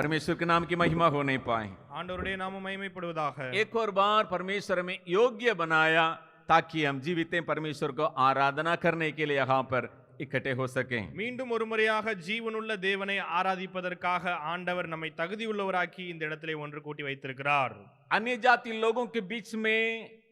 परमेश्वर के नाम की महिमा हो नहीं पाए ஆண்டவருடைய நாமம் மகிமைப்படுவதாக एक और बार परमेश्वर हमें योग्य बनाया ताकि हम जीवित परमेश्वर को आराधना करने के लिए यहाँ पर इकट्ठे हो सकें மீண்டும் ஒரு முறையாக ஜீவனுள்ள தேவனை ஆராதிப்பதற்காக ஆண்டவர் நம்மை தகுதியுள்ளவராக்கி இந்த இடத்திலே ஒன்று கூட்டி வைத்திருக்கிறார் अन्य जाति लोगों के बीच में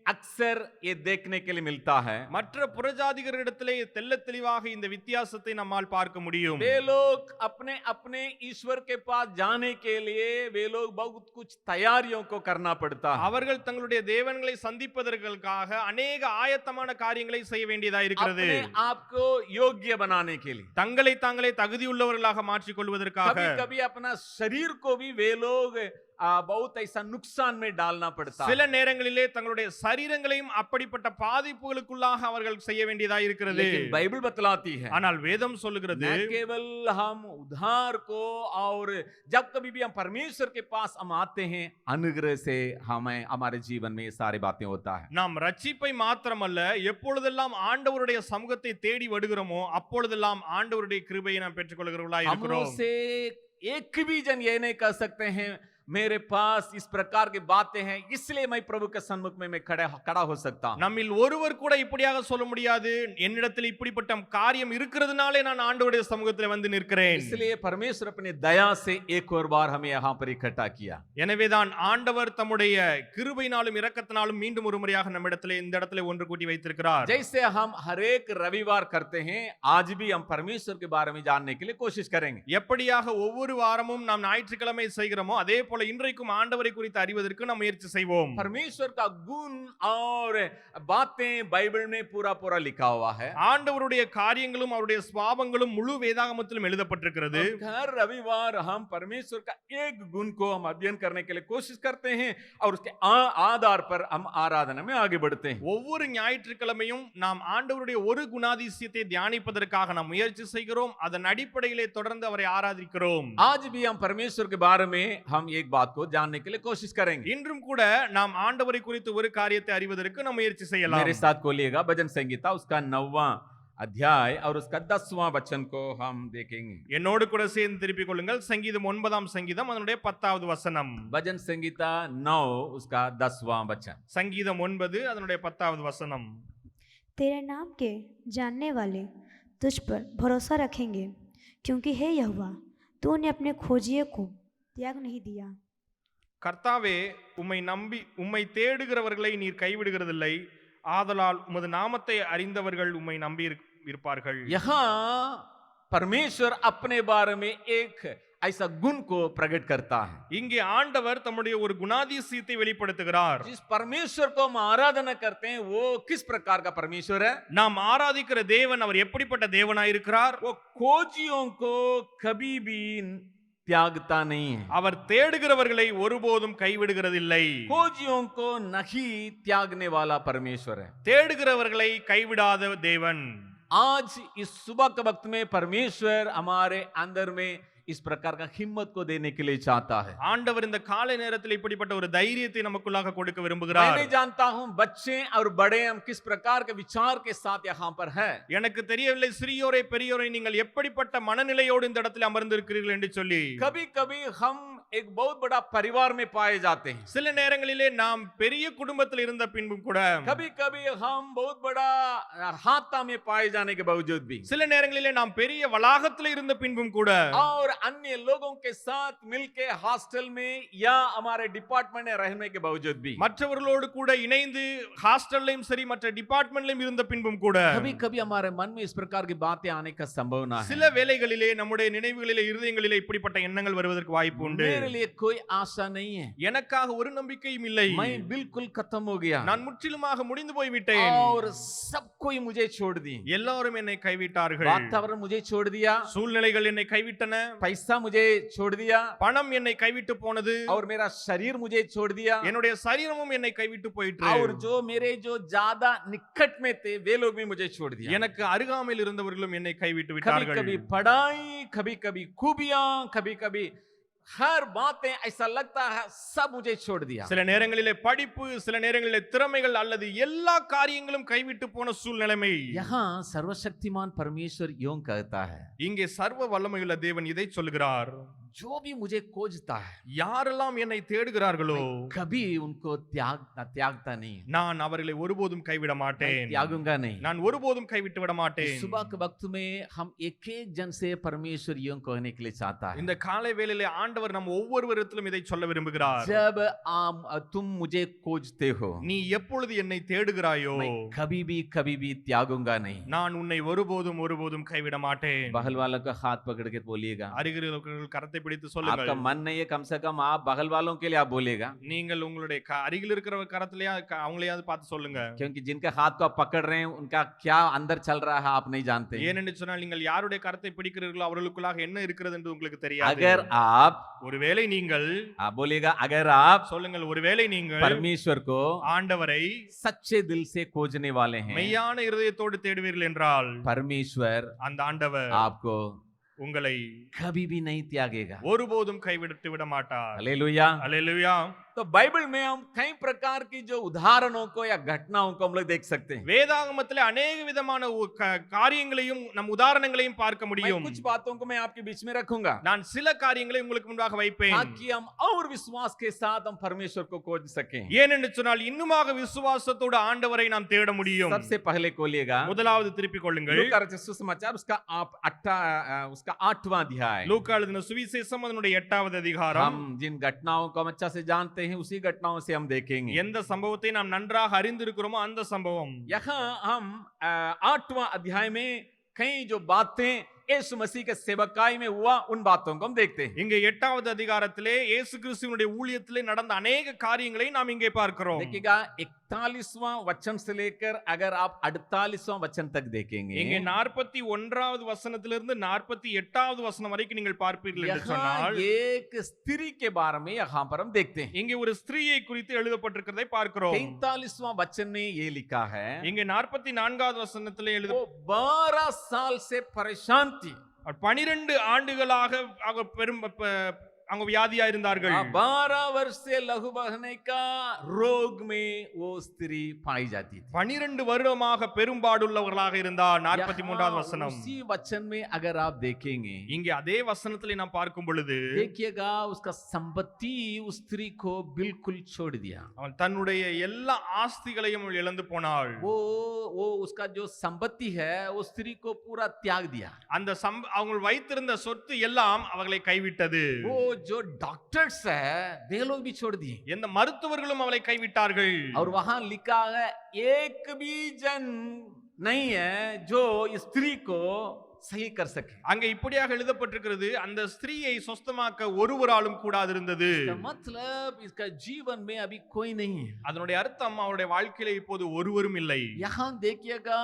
अक्सर ये देखने के लिए मिलता है மற்ற புறஜாதிகரிடத்திலே தெள்ளத் தெளிவாக இந்த வித்தியாசத்தை நம்மால் பார்க்க முடியும் वे लोग अपने अपने ईश्वर के पास जाने के लिए वे लोग बहुत कुछ तैयारियों को करना पड़ता है அவர்கள் தங்களுடைய தேவன்களை சந்திப்பதற்காக அநேக ஆயத்தமான காரியங்களை செய்ய வேண்டியதா இருக்கிறது अपने आप को योग्य बनाने के लिए தங்களை தாங்களே தகுதியுள்ளவர்களாக மாற்றிக் கொள்வதற்காக कभी कभी अपना शरीर को भी वे लोग आ, बहुत ऐसा नुकसान में डालना पड़ता है சில நேரங்களிலே தங்களுடைய சரீரங்களையும் அப்படிப்பட்ட பாதிப்புகளுக்குள்ளாக அவர்கள் செய்ய வேண்டியதா இருக்கிறது लेकिन बाइबल बतलाती है ஆனால் வேதம் சொல்லுகிறது न केवल हम उद्धार को और जब कभी भी हम परमेश्वर के पास हम आते हैं अनुग्रह से हमें हमारे जीवन में ये सारी बातें होता है நாம் ரட்சிப்பை மாத்திரமல்ல எப்பொழுதெல்லாம் ஆண்டவருடைய சமூகத்தை தேடி வருகிறோமோ அப்பொழுதெல்லாம் ஆண்டவருடைய கிருபையை நாம் பெற்றுக்கொள்கிறவர்களா हम இருக்கிறோம் से एक भी जन ये नहीं कह सकते हैं मेरे पास इस प्रकार की बातें हैं इसलिए मैं प्रभु के सन्मुख में मैं खड़ा खड़ा हो सकता हूं நம்மில் ஒருவர் கூட இப்படியாக சொல்ல முடியாது என்னிடத்தில் இப்படிப்பட்ட காரியம் இருக்கிறதுனாலே நான் ஆண்டவருடைய சமூகத்தில் வந்து நிற்கிறேன் इसलिए परमेश्वर अपनी दया से एक और बार हमें यहाँ पर इकट्ठा किया எனவேதான் ஆண்டவர் தம்முடைய கிருபையினாலும் இரக்கத்தினாலும் மீண்டும் ஒரு முறையாக நம்மிடத்திலே இந்த இடத்துல ஒன்று கூட்டி வைத்திருக்கிறார் जैसे हम हर एक रविवार करते हैं आज भी हम परमेश्वर के बारे में जानने के लिए कोशिश करेंगे எப்படியாக ஒவ்வொரு வாரமும் நாம் ஞாயிற்றுக்கிழமை செய்கிறோமோ அதே போல இன்றைக்கும் ஆண்டவரை குறித்து அறிவதற்கு நாம் முயற்சி செய்வோம் परमेश्वर का गुण और बातें बाइबल में पूरा पूरा लिखा हुआ है ஆண்டவருடைய காரியங்களும் அவருடைய சுவாபங்களும் முழு வேதாகமத்திலும் எழுதப்பட்டிருக்கிறது हर रविवार हम परमेश्वर का एक गुण को हम अध्ययन करने के लिए कोशिश करते हैं और उसके आ- आधार पर हम आराधना में आगे बढ़ते हैं ஒவ்வொரு ஞாயிற்றுக்கிழமையும் நாம் ஆண்டவருடைய ஒரு குணாதிசயத்தை தியானிப்பதற்காக நாம் முயற்சி செய்கிறோம் அதன் அடிப்படையிலே தொடர்ந்து அவரை ஆராதிக்கிறோம் आज भी हम परमेश्वर के बारे में हम एक बात को जानने के लिए कोशिश करेंगे இன்றும் கூட நாம் ஆண்டவரை குறித்து ஒரு காரியத்தை அறிவதற்கு நாம் முயற்சி செய்யலாம் मेरे साथ खोलिएगा भजन संगीता उसका नौवा अध्याय और उसका दसवां वचन को हम देखेंगे என்னோடு கூட சேர்ந்து திருப்பிக் கொள்ளுங்கள் சங்கீதம் ஒன்பதாம் சங்கீதம் அதனுடைய பத்தாவது வசனம் भजन संगीता नौ उसका दसवां वचन சங்கீதம் ஒன்பது அதனுடைய பத்தாவது வசனம் तेरे नाम के जानने वाले तुझ पर भरोसा रखेंगे क्योंकि हे यहोवा तूने अपने खोजिए को त्याग नहीं दिया கர்த்தாவே உம்மை நம்பி உம்மை தேடுகிறவர்களை நீர் கைவிடுகிறதில்லை ஆதலால் உமது நாமத்தை அறிந்தவர்கள் உம்மை நம்பி இருக்- இருப்பார்கள் यहाँ परमेश्वर अपने बारे में एक ऐसा गुण को प्रकट करता है இங்கே ஆண்டவர் தம்முடைய ஒரு குணாதிசயத்தை வெளிப்படுத்துகிறார் जिस परमेश्वर को हम आराधना करते हैं वो किस प्रकार का परमेश्वर है நாம் ஆராதிக்கிற தேவன் அவர் எப்படிப்பட்ட தேவனாயிருக்கிறார் वो खोजियों को कभी भी त्यागता नहीं है அவர் தேடுகிறவர்களை ஒருபோதும் கைவிடுகிறதில்லை खोजियों को नहीं त्यागने वाला परमेश्वर है தேடுகிறவர்களை கைவிடாத தேவன் आज इस सुबह के वक्त में परमेश्वर हमारे अंदर में इस प्रकार का हिम्मत को देने के लिए चाहता है ஆண்டவர் இந்த காலை நேரத்தில் இப்படிப்பட்ட ஒரு தைரியத்தை நமக்குள்ளாக கொடுக்க मैं விரும்புகிறார் नहीं जानता हूं बच्चे और बड़े हम किस प्रकार के विचार के साथ यहाँ पर है எனக்கு தெரியவில்லை சிறியோரை பெரியோரை நீங்கள் எப்படிப்பட்ட மனநிலையோடு இந்த இடத்தில் அமர்ந்திருக்கிறீர்கள் என்று சொல்லி कभी कभी हम एक बहुत बड़ा परिवार में पाए जाते हैं சில நேரங்களிலே நாம் பெரிய குடும்பத்தில் இருந்த பின்பும் கூட कभी कभी हम बहुत बड़ा हाथा में पाए जाने के बावजूद भी சில நேரங்களிலே நாம் பெரிய வளாகத்தில் இருந்த பின்பும் கூட और अन्य लोगों के साथ मिलके हॉस्टल में या हमारे डिपार्टमेंट में रहने के बावजूद भी மற்றவர்களோடு கூட இணைந்து ஹாஸ்டல்லையும் சரி மற்ற டிபார்ட்மெண்ட்லயும் இருந்த பின்பும் கூட कभी कभी हमारे मन में इस प्रकार की बातें आने का संभावना है சில வேளைகளிலே நம்முடைய நினைவுகளிலே இருதயங்களிலே இப்படிப்பட்ட எண்ணங்கள் வருவதற்கு வாய்ப்பு உண்டு मेरे लिए कोई आशा नहीं है எனக்காக ஒரு நம்பிக்கையும் இல்லை मैं बिल्कुल खत्म हो गया நான் முற்றிலுமாக முடிந்து போய்விட்டேன் और सब कोई मुझे छोड़ दी எல்லாரும் என்னை கைவிட்டார்கள் वातावरण मुझे छोड़ दिया சூழ்நிலைகள் என்னை கைவிட்டன पैसा मुझे छोड़ दिया பணம் என்னை கைவிட்டு போனது और मेरा शरीर मुझे छोड़ दिया என்னுடைய சரீரமும் என்னை கைவிட்டு போயிற்று और जो मेरे जो ज्यादा निकट में थे वे लोग भी मुझे छोड़ दिया எனக்கு அருகாமையில் இருந்தவர்களும் என்னை கைவிட்டு कभी விட்டார்கள் कभी पढ़ाई कभी कभी खूबियां कभी कभी ஹர் பாத்தே ஐசா லக்தா சப் முஜே சோட் தியா சில நேரங்களிலே படிப்பு சில நேரங்களிலே திறமைகள் அல்லது எல்லா காரியங்களும் கைவிட்டு போன சூழ்நிலைமை. யஹா சர்வசக்திமான் பரமேஸ்வர் யோங் கஹதா இங்கே சர்வ வல்லமையுள்ள தேவன் இதை சொல்கிறார் जो भी मुझे खोजता है யாரெல்லாம் என்னை தேடுகிறார்களோ मैं कभी उनको त्याग त्यागता नहीं நான் அவர்களை ஒருபோதும் கைவிட मैं மாட்டேன் त्यागूंगा नहीं நான் ஒருபோதும் கைவிட்டு விட மாட்டேன் इस सुबह के वक्त में हम एक एक जन से परमेश्वर यूं कहने के लिए चाहता है இந்த காலை வேளையிலே ஆண்டவர் நம் ஒவ்வொருவரிடத்திலும் இதை சொல்ல விரும்புகிறார் जब आम तुम मुझे खोजते हो நீ எப்பொழுது என்னை தேடுகிறாயோ मैं कभी भी कभी भी त्यागूंगा नहीं நான் உன்னை ஒருபோதும் ஒருபோதும் கைவிட மாட்டேன் बगल वालों का हाथ पकड़ के बोलिएगा அருகில் இருக்கிறவர்கள் கரத்தை பிடித்து आपका சொல்லுங்கள் मन नहीं है कम से कम आप बगल वालों के लिए आप बोलिएगा நீங்கள் உங்களுடைய க- அருகில் இருக்கிற கரத்திலேயே க- அவங்களையாவது பார்த்து சொல்லுங்க क्योंकि जिनके हाथ को आप पकड़ रहे हैं उनका क्या अंदर चल रहा है आप नहीं जानते ஏனென்று சொன்னால் நீங்கள் யாருடைய கரத்தை பிடிக்கிறீர்களோ அவர்களுக்குள்ளாக என்ன இருக்கிறது என்று உங்களுக்கு தெரியாது अगर आप ஒருவேளை நீங்கள் आप बोलिएगा अगर आप சொல்லுங்கள் ஒருவேளை நீங்கள் परमेश्वर को ஆண்டவரை सच्चे दिल से खोजने वाले हैं மெய்யான இருதயத்தோடு தேடுவீர்கள் என்றால் परमेश्वर அந்த ஆண்டவர் आपको உங்களை கபிபி நை தியாகேகா. ஒருபோதும் கைவிடுத்து விட மாட்டார் அலேலுயா அலேலுயா तो बाइबल में हम कई प्रकार की जो उदाहरणों को या घटनाओं को हम लोग देख सकते हैं வேதாகமத்திலே அநேக விதமான உ- க- காரியங்களையும் நம் உதாரணங்களையும் பார்க்க मैं முடியும் कुछ बातों को मैं आपके बीच में रखूंगा நான் சில காரியங்களை உங்களுக்கு முன்பாக வைப்பேன் ताकि हम और विश्वास के साथ हम परमेश्वर को खोज सकें ஏனென்று சொன்னால் இன்னுமாக விசுவாசத்தோடு ஆண்டவரை நாம் தேட முடியும் सबसे पहले खोलिएगा முதலாவது திருப்பிக் கொள்ளுங்கள் लूका रचित सुसमाचार उसका आप अट्ठा अ, उसका आठवां अध्याय லூக்கா எழுதின சுவிசேஷம் அதனுடைய எட்டாவது அதிகாரம் हम जिन घटनाओं को हम अच्छा से जानते हैं उसी घटनाओं से हम देखेंगे எந்த சம்பவத்தை நாம் நன்றாக அறிந்திருக்கிறோமோ அந்த சம்பவம் यहाँ हम अ, आठवां अध्याय में कई जो बातें यीशु मसीह के सेवकाई में हुआ उन बातों को हम देखते हैं இங்க எட்டாவது அதிகாரத்திலே இயேசு கிறிஸ்துவனுடைய ஊழியத்திலே நடந்த அநேக காரியங்களை நாம் இங்கே பார்க்கிறோம் देखिएगा इकतालीसवां वचन से लेकर अगर आप अड़तालीसवां वचन तक देखेंगे இங்கே நாற்பத்தி ஒன்றாவது வசனத்திலிருந்து நாற்பத்தி எட்டாவது வசனம் வரைக்கும் நீங்கள் பார்ப்பீர்கள் என்று यहाँ சொன்னால் एक स्त्री के बारे में यहाँ पर हम देखते हैं இங்கே ஒரு ஸ்திரீயை குறித்து எழுதப்பட்டிருக்கிறதை பார்க்கிறோம் तैतालीसवां वचन में ये लिखा है இங்கே நாற்பத்தி நான்காவது வசனத்திலே எழுத वो बारह साल से परेशान थी பனிரெண்டு ஆண்டுகளாக அவங்க பெரும் ப- அவங்க வியாதியா இருந்தார்கள் बारह वर्ष से लघु बहने का रोग में वो स्त्री पाई जाती थी பனிரெண்டு வருடமாக பெரும்பாடுள்ளவர்களாக இருந்தார் நாற்பத்தி மூன்றாவது यहाँ வசனம் उसी वचन में अगर आप देखेंगे இங்கே அதே வசனத்திலே நாம் பார்க்கும் பொழுது देखिएगा उसका संपत्ति उस स्त्री को बिल्कुल छोड़ दिया அவன் தன்னுடைய எல்லா ஆஸ்திகளையும் அவள் இழந்து போனாள் वो वो उसका जो संपत्ति है वो स्त्री को पूरा त्याग दिया அந்த சம் அவங்க வைத்திருந்த சொத்து எல்லாம் அவர்களை கைவிட்டது वो जो डॉक्टर्स है वे लोग भी छोड़ दिए எந்த மருத்துவர்களும் அவளை கைவிட்டார்கள் और वहां लिखा है एक भी जन नहीं है जो इस स्त्री को सही कर सके அங்க இப்படியாக எழுதப்பட்டிருக்கிறது அந்த ஸ்திரீயை சொஸ்தமாக்க ஒருவராலும் கூடாதிருந்தது इसका मतलब इसका जीवन में अभी कोई नहीं है அதனுடைய அர்த்தம் அவருடைய வாழ்க்கையில இப்போது ஒருவரும் இல்லை यहाँ देखिएगा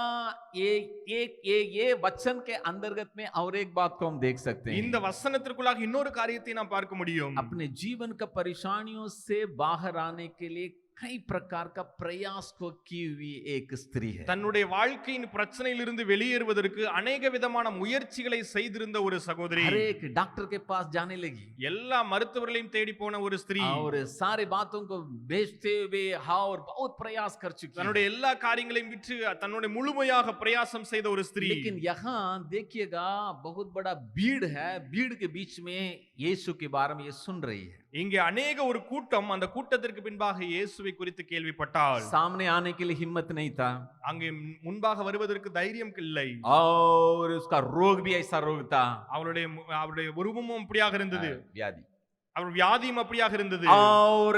ये एक ये ये वचन के अंतर्गत में और एक बात को हम देख सकते हैं இந்த வசனத்திற்குள்ளாக இன்னொரு காரியத்தை நாம் பார்க்க முடியும் अपने जीवन का परेशानियों से बाहर आने के लिए कई प्रकार का प्रयास को की हुई एक स्त्री है தன்னுடைய வாழ்க்கையின் பிரச்சனையிலிருந்து வெளியேறுவதற்கு அநேக விதமான முயற்சிகளை செய்திருந்த ஒரு சகோதரி हर एक डॉक्टर के पास जाने लगी எல்லா மருத்துவர்களையும் தேடி போன ஒரு ஸ்திரீ और सारे बातों को बेचते हुए हाँ और बहुत प्रयास कर चुकी है தன்னுடைய எல்லா காரியங்களையும் விற்று தன்னுடைய முழுமையாக பிரயாசம் செய்த ஒரு ஸ்திரீ लेकिन यहाँ देखिएगा बहुत बड़ा भीड़ है भीड़ के बीच में यीशु के बारे में ये सुन रही है இங்கே அநேக ஒரு கூட்டம் அந்த கூட்டத்திற்கு பின்பாக இயேசுவை குறித்து கேள்விப்பட்டால் सामने आने के लिए हिम्मत नहीं था அங்கே முன்பாக வருவதற்கு தைரியம் இல்லை और उसका रोग भी ऐसा रोग था அவருடைய மு- அவருடைய உருவமும் அப்படியாக இருந்தது व्याधि அவர் வியாதியும் அப்படியாக இருந்தது और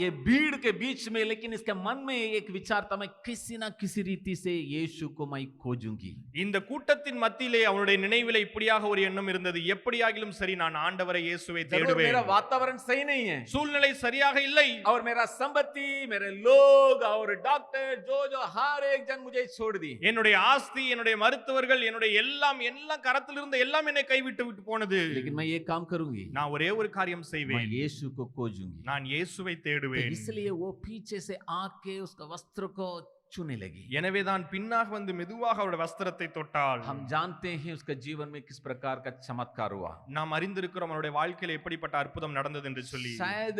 ये भीड़ के बीच में लेकिन इसके मन में एक विचार था मैं किसी ना किसी रीति से यीशु को मैं खोजूंगी இந்த கூட்டத்தின் மத்தியிலே அவருடைய நினைவிலே இப்படியாக ஒரு எண்ணம் இருந்தது எப்படியாகிலும் சரி நான் ஆண்டவரை இயேசுவை जरूर मेरा தேடுவேன் वातावरण सही नहीं है சூழ்நிலை சரியாக இல்லை और मेरा संपत्ति मेरे लोग और डॉक्टर जो जो हर एक जन मुझे छोड़ दी என்னுடைய ஆஸ்தி என்னுடைய மருத்துவர்கள் என்னுடைய எல்லாம் எல்லாம் கரத்தில் இருந்த எல்லாம் என்னை கைவிட்டு விட்டு போனது लेकिन मैं ये काम करूंगी நான் ஒரே ஒரு காரியம் मैं செய்வேன் यीशु को खोजूंगी நான் இயேசுவை तो தேடுவேன் इसलिए वो पीछे से आके उसका वस्त्र को छूने लगी எனவேதான் பின்னாக வந்து மெதுவாக அவருடைய வஸ்திரத்தை தொட்டாள் हम जानते हैं उसके जीवन में किस प्रकार का चमत्कार हुआ நாம் அறிந்திருக்கிறோம் அவருடைய வாழ்க்கையில் எப்படிப்பட்ட அற்புதம் நடந்தது என்று சொல்லி शायद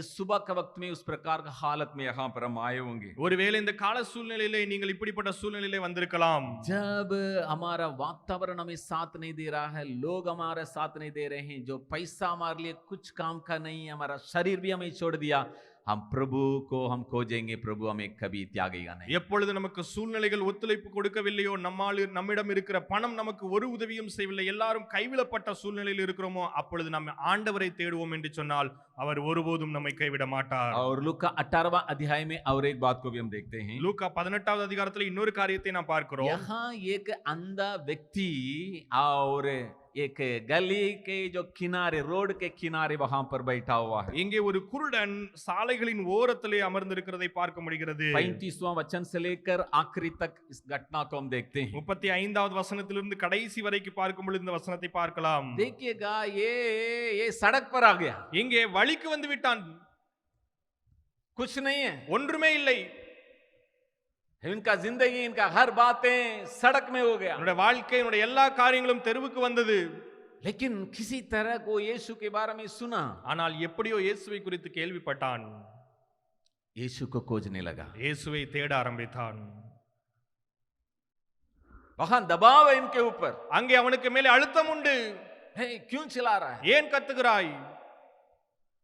इस सुबह के वक्त में उस प्रकार का हालत में यहाँ पर हम आए होंगे ஒருவேளை இந்த கால சூழ்நிலையிலே நீங்கள் இப்படிப்பட்ட சூழ்நிலையிலே வந்திருக்கலாம் जब हमारा वातावरण हमें साथ नहीं दे रहा है लोग हमारा साथ नहीं दे रहे हैं जो पैसा हमारे लिए कुछ काम का नहीं है हमारा शरीर भी हमें छोड़ दिया हम प्रभु को हम खोजेंगे प्रभु हमें कभी त्यागेगा नहीं எப்பொழுது நமக்கு சூழ்நிலைகள் ஒத்துழைப்பு கொடுக்கவில்லையோ நம்மால் நம்மிடம் இருக்கிற பணம் நமக்கு ஒரு உதவியும் செய்யவில்லை எல்லாரும் கைவிடப்பட்ட சூழ்நிலையில் இருக்கிறோமோ அப்பொழுது நம்ம ஆண்டவரை தேடுவோம் என்று சொன்னால் அவர் ஒருபோதும் நம்மை கைவிட மாட்டார் और लूका अठारवा अध्याय में और एक बात को भी हम देखते हैं லூக்கா பதினெட்டாவது அதிகாரத்துல இன்னொரு காரியத்தை நாம் பார்க்கிறோம் यहाँ एक अंधा व्यक्ति और एक गली के जो किनारे रोड के किनारे वहां पर बैठा हुआ है இங்கே ஒரு குருடன் சாலைகளின் ஓரத்திலே அமர்ந்திருக்கிறதை பார்க்க முடிகிறது पैंतीसवां वचन से लेकर आखिरी तक इस घटना को हम देखते हैं முப்பத்தி ஐந்தாவது வசனத்திலிருந்து கடைசி வரைக்கும் பார்க்கும் பொழுது இந்த வசனத்தை பார்க்கலாம் देखिएगा ये ये सड़क पर आ गया இங்கே வழிக்கு வந்து விட்டான் कुछ नहीं है ஒன்றுமே இல்லை इनका जिंदगी इनका हर बातें सड़क में हो गया என்னுடைய வாழ்க்கை என்னுடைய எல்லா காரியங்களும் தெருவுக்கு வந்தது लेकिन किसी तरह को यीशु के बारे में सुना ஆனால் எப்படியோ இயேசுவை குறித்து கேள்விப்பட்டான் यीशु को खोजने लगा இயேசுவை தேட ஆரம்பித்தான் वहां दबाव है इनके ऊपर அங்கே அவனுக்கு மேலே அழுத்தம் உண்டு है क्यों चिल्ला रहा है ஏன் கத்துகிறாய்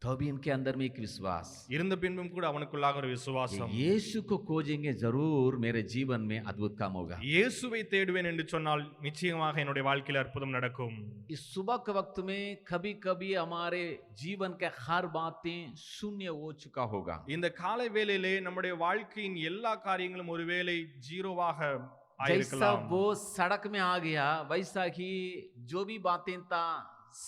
तो भी इनके अंदर में एक विश्वास இருந்த பின்பும் கூட அவனுக்குள்ளாக ஒரு कि விசுவாசம் यीशु को खोजेंगे जरूर मेरे जीवन में अद्भुत काम होगा இயேசுவை தேடுவேன் என்று சொன்னால் நிச்சயமாக என்னுடைய வாழ்க்கையில் அற்புதம் நடக்கும் इस सुबह के वक्त में कभी कभी हमारे जीवन के हर बातें शून्य हो चुका होगा இந்த காலை வேளையிலே நம்முடைய வாழ்க்கையின் எல்லா காரியங்களும் ஒருவேளை ஜீரோவாக जैसा ஆயிருக்கலாம் वो सड़क में आ गया वैसा ही जो भी बातें था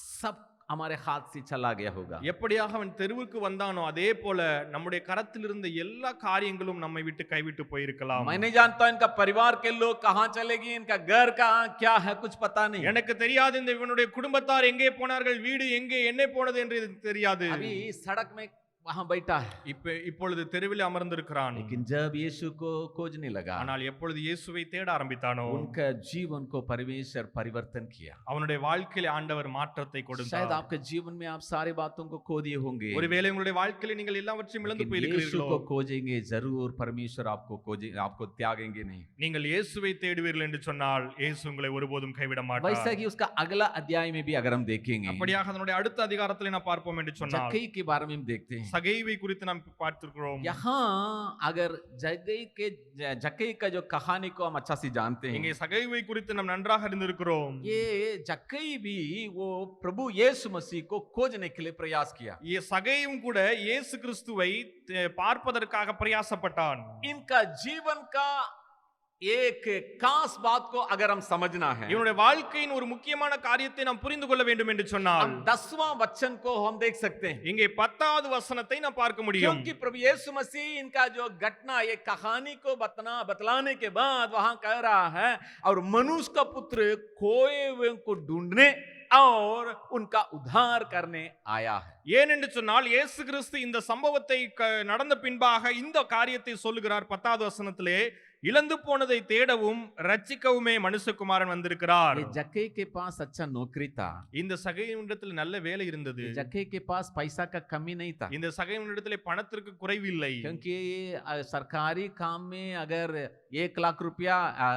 सब हमारे हाथ से चला गया होगा எப்படியாக அவன் தெருவுக்கு வந்தானோ அதே போல நம்முடைய கரத்தில் இருந்த எல்லா காரியங்களும் நம்மை விட்டு கைவிட்டு போயிருக்கலாம் मैं नहीं जानता इनका परिवार के लोग कहाँ चलेगी इनका घर कहाँ क्या है कुछ पता नहीं எனக்கு தெரியாது இந்த இவனுடைய குடும்பத்தார் எங்கே போனார்கள் வீடு எங்கே என்ன போனது என்று எனக்கு தெரியாது अभी सड़क में वहां बैठा है இப்ப இப்பொழுது தெருவில் அமர்ந்திருக்கிறான் लेकिन जब यीशु को खोजने लगा ஆனால் எப்பொழுது இயேசுவை தேட ஆரம்பித்தானோ उनका जीवन को परमेश्वर परिवर्तन किया அவனுடைய வாழ்க்கையில ஆண்டவர் மாற்றத்தை शायद கொடுத்தார் आपके जीवन में आप सारे बातों को खो दिए होंगे ஒருவேளை உங்களுடைய வாழ்க்கையில நீங்கள் எல்லாவற்றையும் இழந்து लेकिन यीशु போயிருக்கிறீர்களோ को खोजेंगे जरूर परमेश्वर आपको खोजे आपको त्यागेंगे नहीं நீங்கள் இயேசுவை தேடுவீர்கள் என்று சொன்னால் இயேசு உங்களை ஒருபோதும் கைவிட वैसा மாட்டார் कि उसका अगला अध्याय में भी अगर हम देखेंगे அப்படியாக அதனுடைய அடுத்த அதிகாரத்தில் நான் பார்ப்போம் என்று சொன்னால் जक्कई के बारे में हम देखते हैं சகைவை குறித்து நாம் பார்த்திருக்கிறோம் यहाँ अगर जगई के ज- जक्कई का जो कहानी को हम अच्छा से जानते இங்கே हैं சகைவை குறித்து நாம் நன்றாக அறிந்திருக்கிறோம் ये जक्कई भी वो प्रभु यीशु मसीह को खोजने के लिए प्रयास किया இ- சகையும் கூட இயேசு கிறிஸ்துவை தே- பார்ப்பதற்காக பிரயாசப்பட்டான் इनका जीवन का एक खास बात को अगर हम समझना है இவனுடைய வாழ்க்கையின் ஒரு முக்கியமான காரியத்தை நாம் புரிந்து கொள்ள வேண்டும் என்று சொன்னால் हम दसवां वचन को हम देख सकते हैं இங்கே பத்தாவது வசனத்தை நாம் பார்க்க முடியும் क्योंकि प्रभु यीशु मसीह इनका जो घटना ये कहानी को बतना बतलाने के बाद वहां कह रहा है और मनुष्य का पुत्र खोए हुए को ढूंढने और उनका उद्धार करने आया है ஏனென்று சொன்னால் இயேசு கிறிஸ்து இந்த சம்பவத்தை க- நடந்த பின்பாக இந்த காரியத்தை சொல்லுகிறார் பத்தாவது வசனத்திலே இழந்து போனதை தேடவும் ரட்சிக்கவுமே மனுஷகுமாரன் வந்திருக்கிறார் ये जक्के के पास अच्छा नौकरी था இந்த சகையினிடத்தில் நல்ல வேலை இருந்தது ये जक्के के पास पैसा का कमी नहीं था இந்த சகையினிடத்திலே பணத்திற்கு குறைவில்லை क्योंकि अ, सरकारी काम में अगर एक लाख रुपया अ,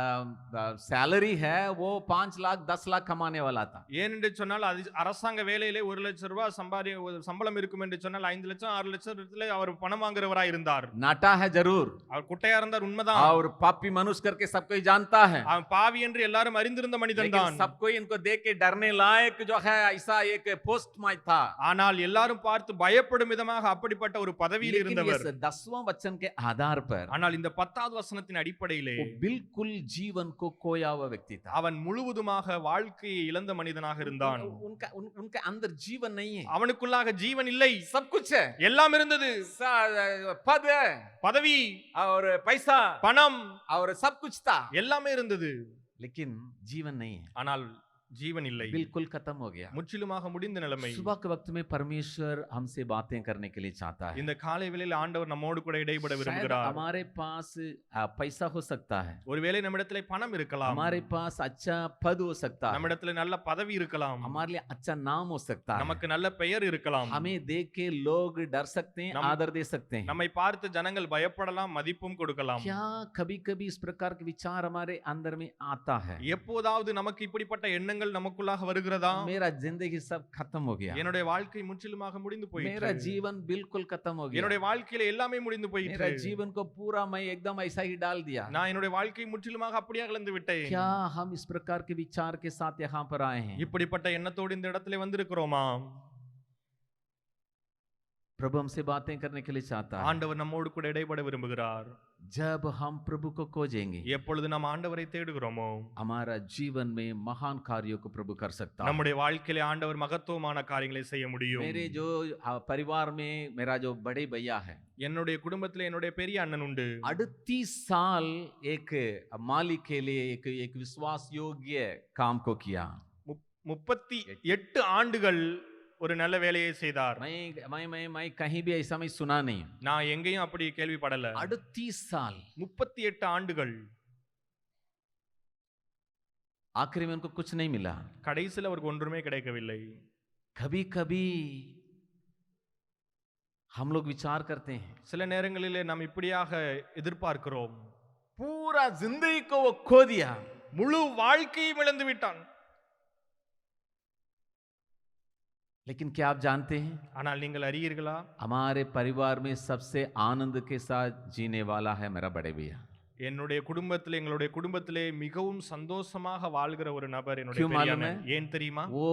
अ, सैलरी है वो पांच लाख दस लाख कमाने वाला था ஏனென்று சொன்னால் அது அரசாங்க வேலையிலே ஒரு லட்சம் ரூபாய் சம்பாதி ஒரு சம்பளம் இருக்கும் என்று சொன்னால் ஐந்து லட்சம் ஆறு லட்சத்துல அவர் பணம் வாங்குறவராய் இருந்தார் नाटा है जरूर அவர் குட்டையா இருந்தார் உண்மைதான் और पापी मनुष्य करके सब कोई जानता है அவன் பாவி என்று எல்லாரும் அறிந்திருந்த மனிதன் लेकिन தான் सब कोई इनको देख के डरने लायक जो है ऐसा एक पोस्ट में था ஆனால் எல்லாரும் பார்த்து பயப்படும் விதமாக அப்படிப்பட்ட ஒரு பதவியில் लेकिन இருந்தவர் इस दसवां वचन के आधार पर ஆனால் இந்த பத்தாவது வசனத்தின் அடிப்படையிலே वो बिल्कुल जीवन को खोया हुआ व्यक्ति था அவன் முழுவதுமாக வாழ்க்கையை இழந்த மனிதனாக இருந்தான் उन- उनका उन, उनके अंदर जीवन नहीं है அவனுக்குள்ளாக ஜீவன் இல்லை सब कुछ है எல்லாம் இருந்தது सा- पद है பதவி और पैसा பணம் और सब कुछ था எல்லாமே இருந்தது लेकिन जीवन नहीं है ஆனால் ஜீவன் இல்லை बिल्कुल खत्म हो गया முற்றிலுமாக முடிந்த நிலைமை सुबह के वक्त में परमेश्वर हमसे बातें करने के लिए चाहता है இந்த காலை வேளையில் ஆண்டவர் நம்மோடு கூட இடைபட शायद விரும்புகிறார் हमारे पास आ, पैसा हो सकता है ஒருவேளை நம்மிடத்திலே பணம் இருக்கலாம் हमारे पास अच्छा पद हो सकता है நம்மிடத்துல நல்ல பதவி இருக்கலாம் हमारे लिए अच्छा नाम हो सकता है நமக்கு நல்ல பெயர் இருக்கலாம் हमें देख के लोग डर सकते हैं नम- आदर दे सकते हैं நம்மை பார்த்து ஜனங்கள் பயப்படலாம் மதிப்பும் கொடுக்கலாம் क्या कभी कभी इस प्रकार के विचार हमारे अंदर में आता है எப்போதாவது நமக்கு இப்படிப்பட்ட எண்ணங்கள் நமக்குள்ளாக வருகிறதா मेरा जिंदगी सब खत्म हो गया என்னுடைய வாழ்க்கை முற்றிலுமாக முடிந்து मेरा போயிற்று जीवन बिल्कुल खत्म हो गया என்னுடைய வாழ்க்கையில எல்லாமே முடிந்து मेरा போயிற்று जीवन को पूरा मैं एकदम ऐसा ही डाल दिया நான் என்னுடைய வாழ்க்கை முற்றிலுமாக அப்படியே இழந்து விட்டேன் क्या हम इस प्रकार के विचार के साथ यहाँ पर आए हैं இப்படிப்பட்ட எண்ணத்தோடு இந்த இடத்துல வந்திருக்கிறோமா प्रभु हमसे बातें करने के लिए चाहता है ஆண்டவர் நம்மோடு கூட இடைபட விரும்புகிறார் जब हम प्रभु को खोजेंगे எப்பொழுது நாம் ஆண்டவரை தேடுகிறோமோ हमारा जीवन में महान कार्यों को प्रभु कर सकता है நம்முடைய வாழ்க்கையிலே ஆண்டவர் மகத்துவமான காரியங்களை செய்ய முடியும் मेरे जो आ, परिवार में मेरा जो बड़े भैया है என்னுடைய குடும்பத்துல என்னுடைய பெரிய அண்ணன் உண்டு अड़तीस साल एक मालिक के लिए एक एक विश्वास योग्य काम को किया முப்பத்தி எட்டு ஆண்டுகள் ஒரு நல்ல வேலையை செய்தார் मैं मैं मैं मैं कहीं भी ऐसा मैं सुना नहीं நான் எங்கேயும் அப்படி கேள்விப்படல अड़तीस साल முப்பத்தி எட்டு ஆண்டுகள் आखिरी में उनको कुछ नहीं मिला கடைசியில் அவருக்கு ஒன்றுமே கிடைக்கவில்லை कभी कभी हम लोग विचार करते हैं சில நேரங்களிலே நாம் இப்படியாக எதிர்பார்க்கிறோம் पूरा जिंदगी को वो खो दिया முழு வாழ்க்கையும் இழந்து விட்டான் लेकिन क्या आप जानते हैं ஆனால் நீங்கள் அறியீர்களா हमारे परिवार में सबसे आनंद के साथ जीने वाला है मेरा बड़े भैया என்னுடைய குடும்பத்திலே எங்களுடைய குடும்பத்திலே மிகவும் சந்தோஷமாக வாழ்கிற ஒரு நபர் என்னுடைய क्यों பெரிய मालूम அண்ணன். ஏன் தெரியுமா वो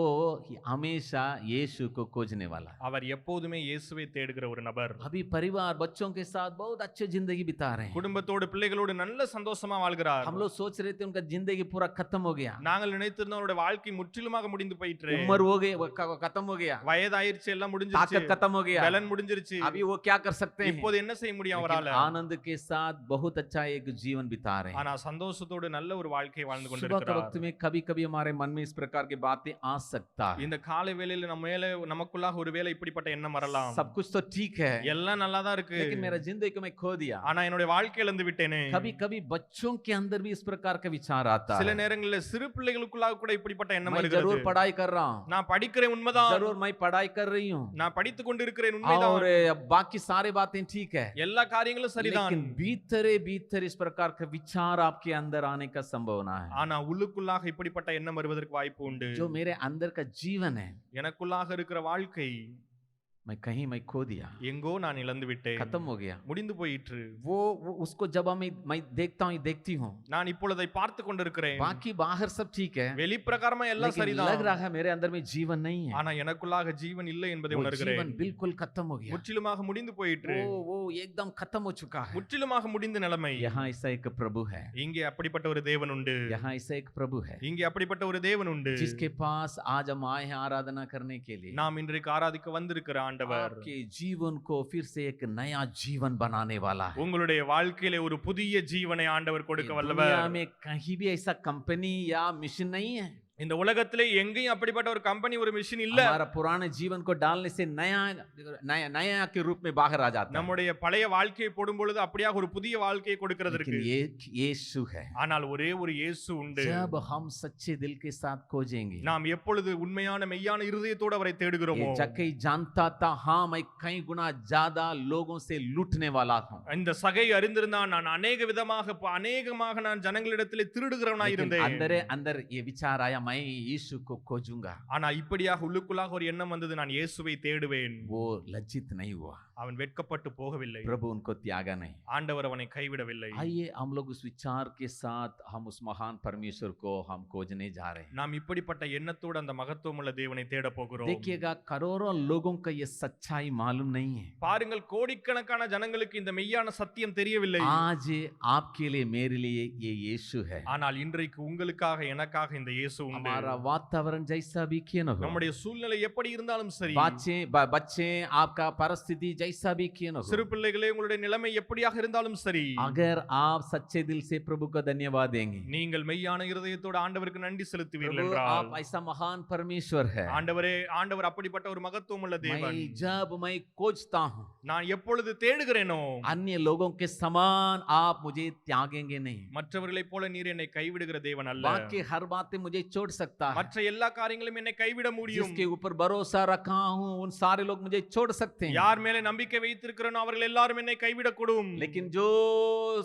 हमेशा यीशु को खोजने वाला है அவர் எப்போதுமே இயேசுவை தேடுகிற ஒரு நபர் अभी परिवार बच्चों के साथ बहुत अच्छे जिंदगी बिता रहे हैं குடும்பத்தோடு பிள்ளைகளோடு நல்ல சந்தோஷமா வாழ்கிறார் हम लोग सोच रहे थे उनका जिंदगी पूरा खत्म हो गया நாங்கள் நினைத்திருந்தோம் அவருடைய வாழ்க்கை முற்றிலுமாக முடிந்து போயிற்று उम्र हो गई वो क- खत्म हो गया வயதாயிருச்சு எல்லாம் முடிஞ்சிருச்சு ताकत खत्म हो गया பலன் முடிஞ்சிருச்சு अभी वो क्या कर सकते हैं இப்போது என்ன செய்ய முடியும் लेकिन அவரால आनंद के साथ बहुत अच्छा एक जीवन बिता रहे हैं ஆனா சந்தோஷத்தோடு நல்ல ஒரு வாழ்க்கையை வாழ்ந்து सुबह के கொண்டிருக்கிறார் वक्त में कभी कभी हमारे मन में इस प्रकार की बातें आ सकता है இந்த காலை வேளையில நம்ம மேல நமக்குள்ளாக ஒரு வேளை இப்படிப்பட்ட எண்ணம் வரலாம் सब कुछ तो ठीक है எல்லாம் நல்லா தான் இருக்கு लेकिन मेरा जिंदगी को मैं खो दिया ஆனா என்னுடைய வாழ்க்கை இழந்து விட்டேனே कभी कभी बच्चों के अंदर भी इस प्रकार का विचार आता சில है நேரங்களில் சிறு பிள்ளைகளுக்குள்ளாக கூட இப்படிப்பட்ட எண்ணம் मैं வருகிறது जरूर पढ़ाई कर रहा हूँ நான் படிக்கிறேன் உண்மைதான் जरूर मैं पढ़ाई कर रही हूँ நான் படித்துக் கொண்டிருக்கிறேன் உண்மைதான் और बाकी सारी बातें ठीक है எல்லா காரியங்களும் சரிதான் लेकिन भीतरे भीतर इस प्रकार का विचार आपके अंदर आने का संभावना है ஆனா உள்ளுக்குள்ளாக இப்படிப்பட்ட எண்ணம் வருவதற்கு வாய்ப்பு உண்டு जो मेरे अंदर का जीवन है எனக்குள்ளாக இருக்கிற வாழ்க்கை मैं कहीं मैं खो दिया எங்கோ நான் இழந்து விட்டேன் खत्म हो गया முடிந்து போயிற்று वो, वो उसको जब मैं मैं देखता हूँ देखती हूँ நான் இப்பொழுதை பார்த்து கொண்டிருக்கிறேன் बाकी बाहर सब ठीक है வெளிப்பிரகாரமா எல்லாம் लेकिन சரிதான் लग रहा है मेरे अंदर में जीवन नहीं है ஆனா எனக்குள்ளாக ஜீவன் இல்லை என்பதை वो உணர்கிறேன் जीवन बिल्कुल खत्म हो गया முற்றிலுமாக முடிந்து போயிற்று वो वो एकदम खत्म हो चुका है முற்றிலுமாக முடிந்த நிலைமை यहाँ ऐसा एक प्रभु है இங்கே அப்படிப்பட்ட ஒரு தேவன் உண்டு यहाँ ऐसा एक प्रभु है இங்கே அப்படிப்பட்ட ஒரு தேவன் உண்டு जिसके पास आज हम आए हैं आराधना करने के लिए நாம் இன்றைக்கு ஆராதிக்க வந்திருக்கிற ஆண்டவர் आपके जीवन को फिर से एक नया जीवन बनाने वाला है உங்களுடைய வாழ்க்கையில ஒரு புதிய ஜீவனை ஆண்டவர் ये கொடுக்க दुनिया வல்லவர் में कहीं भी ऐसा कंपनी या मिशन नहीं है இந்த உலகத்திலே எங்கேயும் அப்படிப்பட்ட ஒரு கம்பெனி ஒரு மிஷின் இல்ல हमारा पुराने जीवन को डालने से नया नया नया के रूप में बाहर आ जाता है நம்முடைய பழைய வாழ்க்கையை போடும் பொழுது அப்படியாக ஒரு புதிய வாழ்க்கையை கொடுக்கிறதற்கு लेकिन ये यीशु है ஆனால் ஒரே ஒரு இயேசு உண்டு जब हम सच्चे दिल के साथ खोजेंगे நாம் எப்பொழுது உண்மையான மெய்யான இருதயத்தோடு அவரை தேடுகிறோமோ ये जक्कई जानता था हाँ मैं कई गुना ज्यादा लोगों से लूटने वाला हूँ இந்த சகை அறிந்திருந்தான் நான் அநேக விதமாக ப- அநேகமாக நான் ஜனங்களிடத்திலே திருடுகிறவனா लेकिन இருந்தேன் अंदर अंदर ये विचार आया மை ஈசுக்கு கோஜுங்க ஆனா இப்படியாக உள்ளுக்குள்ளாக ஒரு எண்ணம் வந்தது நான் இயேசுவை தேடுவேன். ஓ லட்சித் நைவா. அவன் வெட்கப்பட்டு போகவில்லை प्रभु उनको त्यागा नहीं ஆண்டவர் அவனை கைவிடவில்லை आइए हम लोग उस विचार के साथ हम उस महान परमेश्वर को हम खोजने जा रहे हैं நாம் இப்படிப்பட்ட எண்ணத்தோடு அந்த மகத்துவம் உள்ள தேவனை தேட போகிறோம் देखिएगा करोड़ों लोगों का ये सच्चाई मालूम नहीं है பாருங்கள் கோடிக்கணக்கான ஜனங்களுக்கு இந்த மெய்யான சத்தியம் தெரியவில்லை आज आपके लिए मेरे लिए ये यीशु है ஆனால் இன்றைக்கு உங்களுக்காக எனக்காக இந்த இயேசு உண்டு हमारा वातावरण जैसा भी क्यों न हो நம்முடைய சூழ்நிலை எப்படி இருந்தாலும் சரி बच्चे ब- बच्चे आपका परिस्थिति जैसा भी क्यों न சிறு हो பிள்ளைகளே உங்களுடைய நிலைமை எப்படியாக இருந்தாலும் சரி अगर आप सच्चे दिल से प्रभु को धन्यवाद देंगे நீங்கள் மெய்யான இருதயத்தோடு ஆண்டவருக்கு நன்றி செலுத்துவீர்கள் प्रभु என்றால் आप ऐसा महान परमेश्वर है ஆண்டவரே ஆண்டவர் அப்படிப்பட்ட ஒரு மகத்துவம் உள்ள தேவன் मैं जब मैं खोजता हूँ நான் எப்பொழுது தேடுகிறேனோ अन्य लोगों के समान आप मुझे त्यागेंगे नहीं மற்றவர்களைப் போல நீர் என்னை கைவிடுகிற தேவன் அல்ல बाकी हर बातें मुझे छोड़ सकता है மற்ற எல்லா காரியங்களும் என்னை கைவிட முடியும் जिसके ऊपर भरोसा रखा हूँ उन सारे लोग मुझे छोड़ सकते हैं யார் மேலே நம்பிக்கை வைத்திருக்கிறனோ அவர்கள் எல்லாரும் என்னை கைவிடக்கூடும் लेकिन जो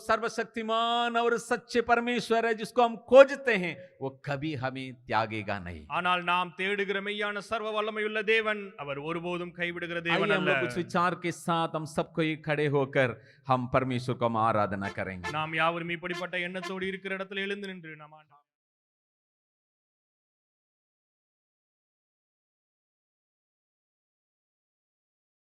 सर्वशक्तिमान और सच्चे परमेश्वर है जिसको हम खोजते हैं वो कभी हमें त्यागेगा नहीं ஆனால் நாம் தேடுகிற மெய்யான சர்வ வல்லமையுள்ள தேவன் அவர் ஒருபோதும் கைவிடுகிற आइए தேவன் हम அல்ல लोग उस विचार के साथ हम सबको ये खड़े होकर हम परमेश्वर को हम आराधना करेंगे நாம் யாவரும் இப்படிப்பட்ட எண்ணத்தோடு இருக்கிற இடத்துல எழுந்து நின்று நாம் ஆண்டவரை